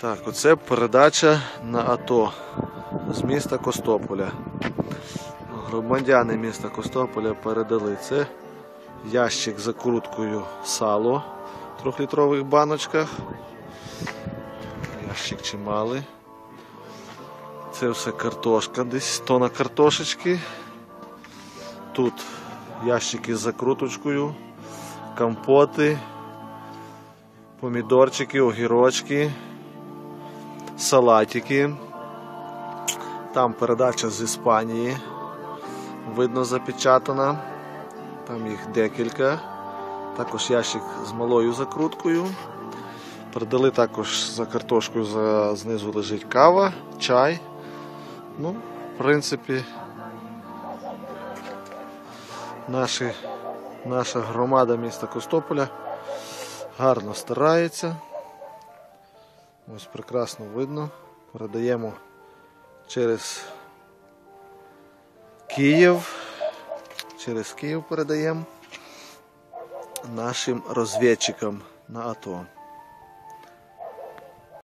Так, оце передача на АТО з міста Костополя. Громадяни міста Костополя передали це ящик з закруткою сало в трьохлітрових баночках. Ящик чималий. Це все картошка, десь тона картошечки. Тут ящики з закруточкою, компоти, помідорчики, огірочки, салатики. Там передача з Іспанії. Видно запечатана. Там їх декілька. Також ящик з малою закруткою. Передали також за картошкою за, знизу лежить кава, чай. Ну, в принципі, наші, наша громада міста Костополя гарно старається. Ось прекрасно видно. Передаємо через Київ. Через Київ передаємо нашим розвідчикам на АТО.